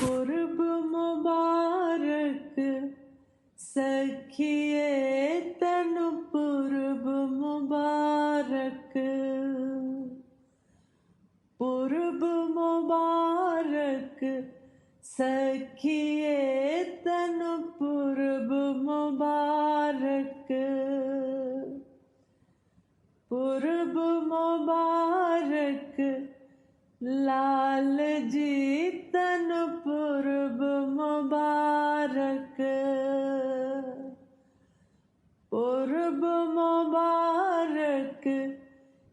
पुरब मुबारक सखिए तनु पुरब मुबारक। पुरब मुबारक सखिए तनु पुरब मुबारक। पुरब मुबारक लाल जी तन पुरब मुबारक। पुरब मुबारक।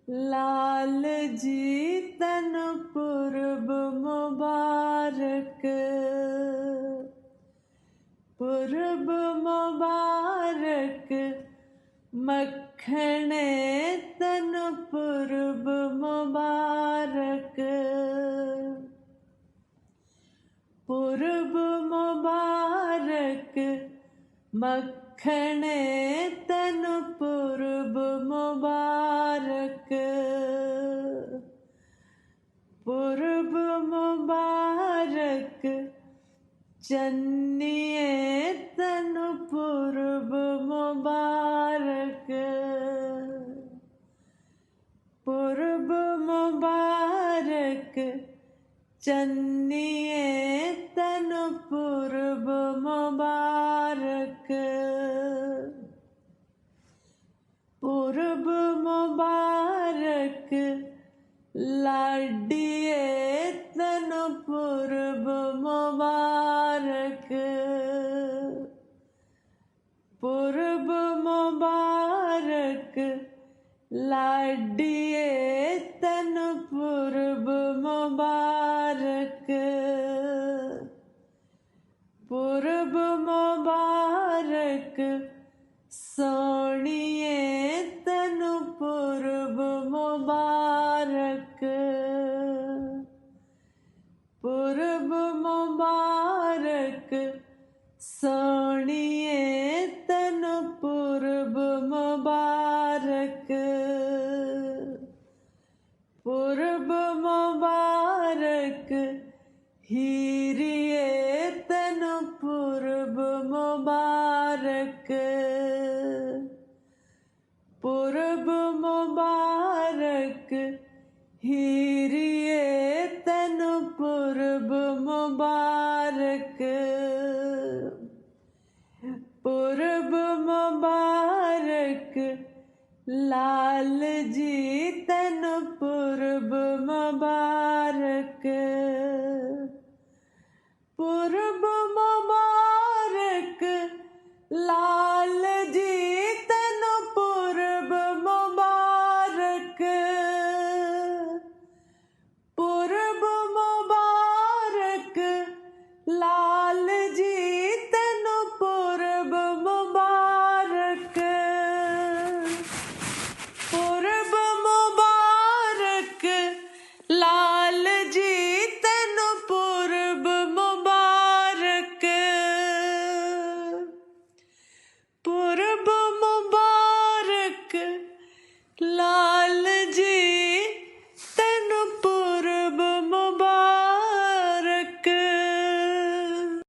लाल जी तन पुरब मुबारक। पुरब मुबारक। मखणे तन पुरब मुबारक। मखणे तन पुरब मुबारक। पूर्व मुबारक, चन्निए तन पुरब मुबारक। पूर्व मुबारक, चन्निए तन पुरब मुबारक। लाडिए तन पूर्व मुबारक। पूर्व मुबारक लाडिए तन पूर्व मुबारक। पुरब मुबारक, सोनिए तन पुरब मुबारक। पूर्व मुबारक, हीरिए तन पुरब मुबारक। पूर्व मुबारक, हीरिए पुरब मुबारक पुरब मुबारक लाल जी तन पुरब मुबारक पुरब